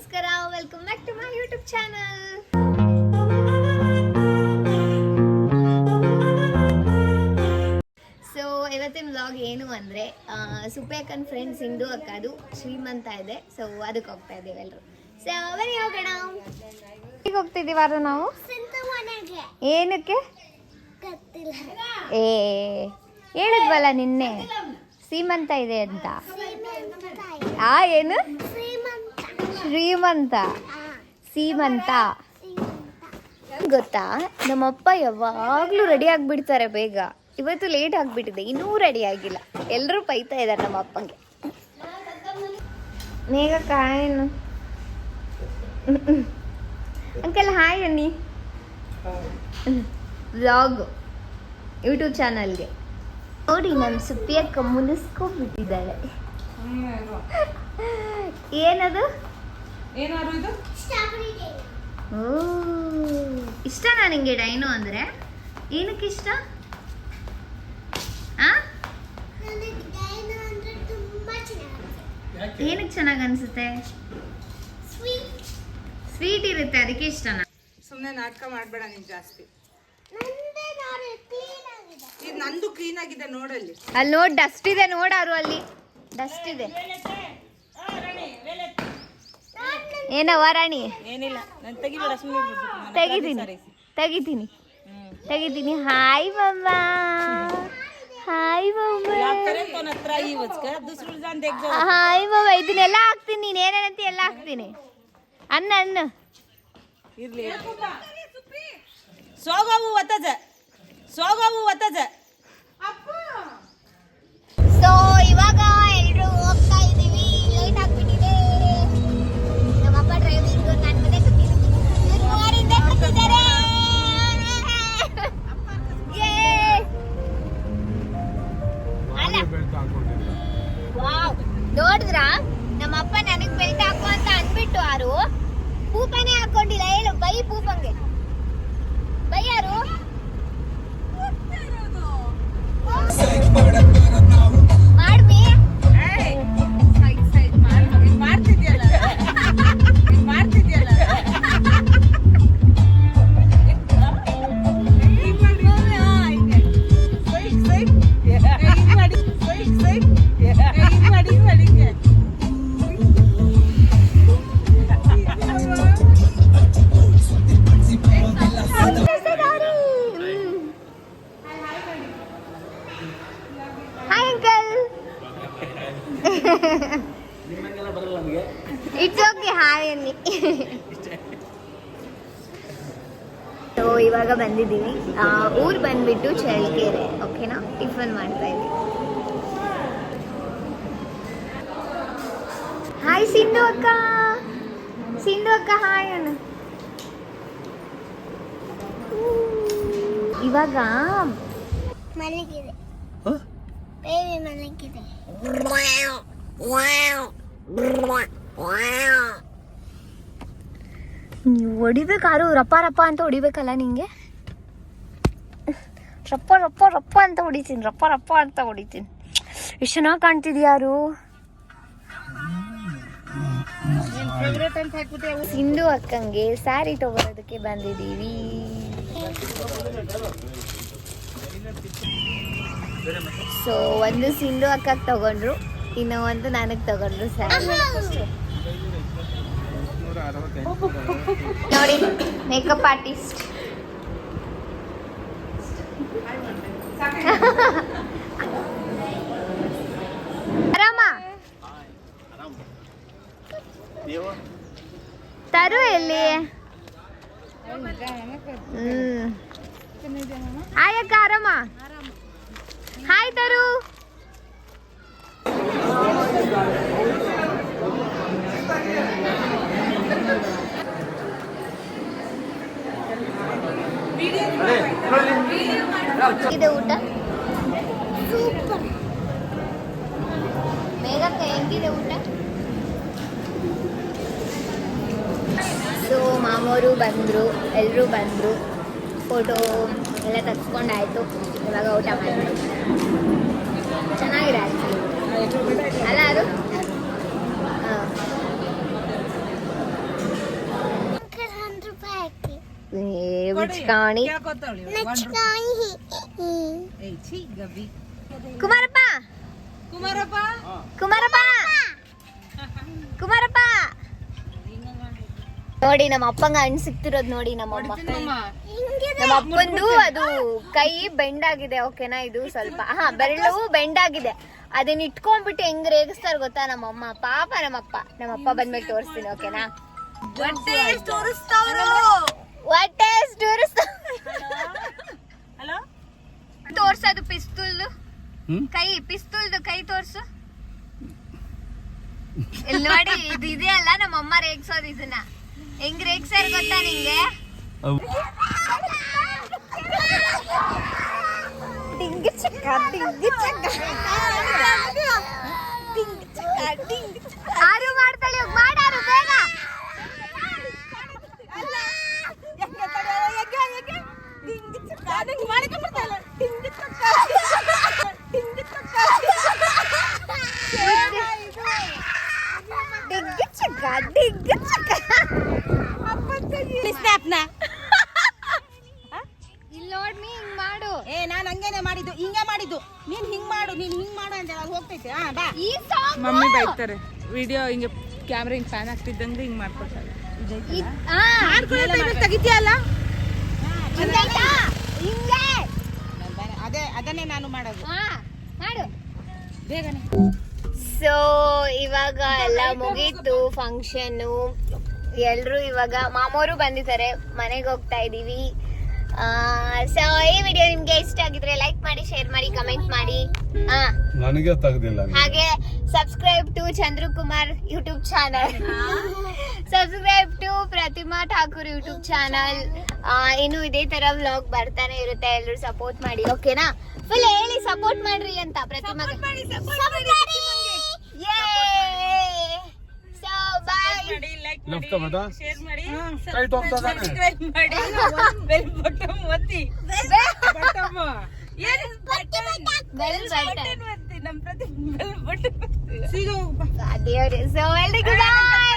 ನಮಸ್ಕಾರ welcome back to my YouTube channel so ಇವತ್ತಿನ vlog ಏನು ಅಂದರೆ ಸುಪೇಕನ್ ಫ್ರೆಂಡ್ಸ್ ಇಂದು ಅಕ್ಕದು ಶ್ರೀಮಂತ ಇದೆ. ಸೊ ಅದಕ್ಕೆ ಹೋಗ್ತಾ ಇದ್ದೀವಿ ಎಲ್ಲರೂ ಸೊ ಬನ್ನಿ ಹೋಗೋಣ. ಈಗ ನಾವು? ಏನಕ್ಕೆ? ಏ ಹೇಳಿದ್ವಲ್ಲ ನಿನ್ನೆ. ಸೀಮಂತ ಇದೆ ಅಂತ. ಆ ಏನು? ಶ್ರೀಮಂತ. ಸೀಮಂತ. ಗೊತ್ತಾ? ನಮ್ಮಪ್ಪ ಯಾವಾಗಲೂ ರೆಡಿ ಆಗಿಬಿಡ್ತಾರೆ ಬೇಗ. ಇವತ್ತು ಲೇಟ್ ಆಗಿಬಿಟ್ಟಿದೆ. ಇನ್ನೂ ರೆಡಿ ಆಗಿಲ್ಲ. ಎಲ್ಲರೂ ಬೈತಾ ಇದ್ದಾರೆ ನಮ್ಮ ಅಪ್ಪಂಗೆ ಮೇಘ ಕಾಯನು ಅಂಕಲ್ ಹಾಯ್ ಅನ್ನಿ. ವ್ಲಾಗ್ ಯೂಟ್ಯೂಬ್ ಚಾನಲ್ಗೆ ನೋಡಿ ನಮ್ಮ ಸುಪ್ಪಿಯಕ್ಕ ಮುನಿಸ್ಕೊಂಡ್ಬಿಟ್ಟಿದ್ದಾಳೆ. ಏನದು? ಏನಾರು ಇದು? ಓ ಇಷ್ಟನಾ ನಿಂಗೆ ಡೈನೋ ಅಂದರೆ? ಏನಕ್ಕೆ ಇಷ್ಟ? ಆ? ಏನಕ್ಕೆ ಚೆನ್ನಾಗಿ ಅನ್ಸುತ್ತೆ? ಸ್ವೀಟ್. ಇರುತ್ತೆ ಅದಕ್ಕೆ ಇಷ್ಟನಾ? ಸುಮ್ಮನೆ ನಾಟಕ ಮಾಡಬೇಡ ನೀವು ಜಾಸ್ತಿ. ಇದು ನಂದು ಕ್ಲೀನ್ ಆಗಿದೆ ನೋಡಲ್ಲಿ. ಅಲ್ಲಿ ನೋಡಿ ಡಸ್ಟ್ ಇದೆ ನೋಡಾರು ಅಲ್ಲಿ. ಡಸ್ಟ್ ಇದೆ. ಏನವ ರಾಣಿ ಏನಿಲ್ಲ. ನಾನು ತೆಗಿಬೇಡ ಸುಮ್ಮನೆ ತೆಗಿತೀನಿ. ತೆಗಿತೀನಿ. ತೆಗಿತೀನಿ. ಹಾಯ್ ಮಮ್ಮ ಹಾಯ್ ದೇಖ ಹಾಯ್ ಮಮ್ಮ ಇದನ್ನೆಲ್ಲ ಹಾಕ್ತೀನಿ. ನೀನು ಏನೇನಂತ ಎಲ್ಲ ಹಾಕ್ತೀನಿ. ಅನ್ನ ಅನ್ನ. ಇರ್ಲಿ. ಸೋಗವು ಒತ್ತಜ. ಸೋಗವು ಒತ್ತಜ. ಸೊ ಅಲ್ಲ ವಾವ್ ನಮ್ಮ ಅಪ್ಪ ನನಗ್ ಬೆಲ್ಟ್ ಹಾಕು ಅಂತ ಅಂದ್ಬಿಟ್ಟು ಯಾರು? ಪೂಪನೇ ಹಾಕೊಂಡಿಲ್ಲ ಹೇಳು ಬೈ ಪೂಪಂಗೆ. ಬೈ ಯಾರು? ಇಟ್ಸ್ ಓಕೆ ಹಾಯ್ ಅನ್ನಿ ಸೊ ಇವಾಗ ಬಂದಿದ್ದೀವಿ. ಆ, ಊರ್ ಬಂದ್ಬಿಟ್ಟು ಚಳ್ಳಕೆರೆ ಓಕೆನಾ ಟಿಫನ್ ಮಾಡ್ತಾ ಇದ್ದೀವಿ ಹಾಯ್ ಸಿಂಧು ಅಕ್ಕ. ಸಿಂಧು ಅಕ್ಕ ಹಾಯ್ ಅಣ್ಣ. ಇವಾಗ ಮಲಗಿದೆ. ಬೇಬಿ ಮಲಗಿದೆ. ನೀವು ಹೊಡಿಬೇಕಾರು ರಪ್ಪ ರಪ್ಪ ಅಂತ ಹೊಡಿಬೇಕಲ್ಲ ನಿಂಗೆ? ರಪ್ಪ ರಪ್ಪ ರಪ್ಪ ಅಂತ ಹೊಡಿತೀನಿ, ರಪ್ಪ ರಪ್ಪ ಅಂತ ಹೊಡಿತೀನಿ. ಎಷ್ಟು ಚೆನ್ನಾಗಿ ಕಾಣ್ತಿದ್ಯಾರು ಸಿಂಧು ಅಕ್ಕಂಗೆ ಸ್ಯಾರಿ ತಗೊಳೋದಕ್ಕೆ ಬಂದಿದ್ದೀವಿ. ಸೊ ಒಂದು ಸಿಂಧು ಅಕ್ಕಗೆ ತಗೊಂಡ್ರು. ಇನ್ನು ಒಂದು ನನಗೆ ತಗೊಂಡ್ರು ಸ್ಯಾರಿ ನೋಡಿ ಮೇಕಪ್ ಆರ್ಟಿಸ್ಟ್ ಆರಾಮ ತರು ಎಲ್ಲಿ? ಹ್ಮ್. ಹಾಯ್ ಅಕ್ಕ ಆರಾಮ. ಹಾಯ್ ತರು. ಇದೆ ಊಟ ಸೂಪರ್ ಮೇಘಕ್ಕ ಹೆಂಗಿದೆ ಊಟ ಸೊ ಮಾಮೋರು ಬಂದರು ಎಲ್ಲರೂ ಬಂದರು ಫೋಟೋ ಎಲ್ಲ ತೆಗ್ಸ್ಕೊಂಡಾಯ್ತು ಇವಾಗ ಊಟ ಮಾಡಿದ್ರು ಚೆನ್ನಾಗಿದೆ ಆ್ಯಕ್ಚುಲಿ കുമാരപ്പ. കുമാരപ്പ കുമാരപ്പ. കുമാരപ്പ. ನೋಡಿ ನಮ್ಮ ಅಪ್ಪಂಗ ಹಣ್ಣು ಸಿಕ್ತಿರೋದ್ ನೋಡಿ ನಮ್ಮಮ್ಮ ನಮ್ಮ ಅಪ್ಪಂದು ಅದು ಕೈ ಬೆಂಡ್ ಆಗಿದೆ ಓಕೆನಾ? ಇದು ಸ್ವಲ್ಪ. ಹಾ ಬೆರಳು ಬೆಂಡ್ ಆಗಿದೆ ಅದನ್ನ ಇಟ್ಕೊಂಡ್ಬಿಟ್ಟು ಹೆಂಗ್ ರೇಗಿಸ್ತಾರ ಗೊತ್ತಾ ನಮ್ಮಮ್ಮ ಪಾಪ ನಮ್ಮ ಅಪ್ಪ. ಬಂದ್ಮೇಲೆ ತೋರಿಸ್ತೀನಿ ಓಕೆನಾ? ತೋರ್ಸದು ಪಿಸ್ತೂಲ್ದು. ಕೈ ಪಿಸ್ತೂಲ್ದು ಕೈ ತೋರ್ಸು. ಇಲ್ಲಿ ನೋಡಿ ಇದು ಇದೆಯಲ್ಲ ನಮ್ಮ ಅಮ್ಮ ರೇಗ್ಸೋದು ಇದನ್ನ. ಹೆಂಗ್ ಸರ್ ಗೊತ್ತಾ ನಿಂಗೆ? ಡಿಂಗ್ ಚಕ್ಕ ಡಿಂಗ್ ಚಕ್ಕ ಡಿಂಗ್ ಚಕ್ಕ ಡಿಂಗ್ ಚಕ್ಕ. ಆರು ಮಾಡ್ತಾಳೆ ಇವಾಗ ಮಾಡಾರು ಬೇಗ ಡಿಂಗ್ ಚಕ್ಕ ಡಿಂಗ್ ಚಕ್ಕ ಸ್ನ್ಯಾಪ್ನ ಇಲ್ಲಿ ನೋಡ್ಮಿ ಹಿಂಗ್ ಮಾಡು. ಏ ನಾನ್ ಹಂಗೇನೆ ಮಾಡಿದ್ದು. ಹಿಂಗೆ ಮಾಡಿದ್ದು. ನೀನ್ ಹಿಂಗ್ ಮಾಡು ನೀನ್ ಹಿಂಗ್ ಮಾಡು ಅಂತ ಹೇಳಿ ಹೋಗ್ತೈತೆ. ಹಾ ಬಾ. ಈ ಸಾಂಗ್? ಮಮ್ಮಿ ಬೈತಾರೆ. ವಿಡಿಯೋ ಹಿಂಗೆ ಕ್ಯಾಮ್ರಾ ಹಿಂಗೆ ಫ್ಯಾನ್ ಆಗ್ತಿದ್ದಂಗೆ ಹಿಂಗೆ ಮಾಡ್ಕೊತಾರೆ ತೆಗಿತೀಯಲ್ಲ? ಹಿಂಗೆ. ಅದೇ ಅದನ್ನೇ ನಾನು ಮಾಡೋದು. ಹಾ ಮಾಡು. ಬೇಗನೆ. ಸೊ ಇವಾಗ ಎಲ್ಲ ಮುಗೀತು ಫಂಕ್ಷನ್ನು ಎಲ್ರು ಇವಾಗ ಮಾಮೋರು ಬಂದಿದ್ದಾರೆ. ಮನೆಗೆ ಹೋಗ್ತಾ ಇದೀವಿ. ಸೊ ಈ ವಿಡಿಯೋ ನಿಮ್ಗೆ ಇಷ್ಟ ಆಗಿದ್ರೆ ಲೈಕ್ ಮಾಡಿ ಶೇರ್ ಮಾಡಿ ಕಮೆಂಟ್ ಮಾಡಿ. ಹಾ ನನಗೆ ತೆಗ್ದಿಲ್ಲ ಹಾಗೆ subscribe to Chandrakumar YouTube channel subscribe to Pratima Thakur YouTube channel ಇನ್ನು ಇದೇ ತರ ವ್ಲಾಗ್ ಬರ್ತಾನೆ ಇರುತ್ತೆ. ಎಲ್ಲರೂ ಸಪೋರ್ಟ್ ಮಾಡಿ ಓಕೆನಾ ಫುಲ್ ಹೇಳಿ ಸಪೋರ್ಟ್ ಮಾಡ್ರಿ ಅಂತ ಪ್ರತಿಮಾ ಬಾಯ್ ಲೈಕ್ ಮಾಡಿ ಶೇರ್ ಮಾಡಿ. ಸಬ್ಸ್ಕ್ರೈಬ್ ಮಾಡಿ ಬೆಲ್ ಬಟನ್ ಒತ್ತಿ. ಬಟನ್ ಏನು ಬೆಲ್ ಬಟನ್ ಒತ್ತಿ ನಮ್ಮ ಪ್ರತಿ ಬೆಲ್ ಬಟನ್ ಸಿಗೋ ದೇವ್ರೆ ಸೊ ಎಲ್ರಿಗೂ ಬಾಯ್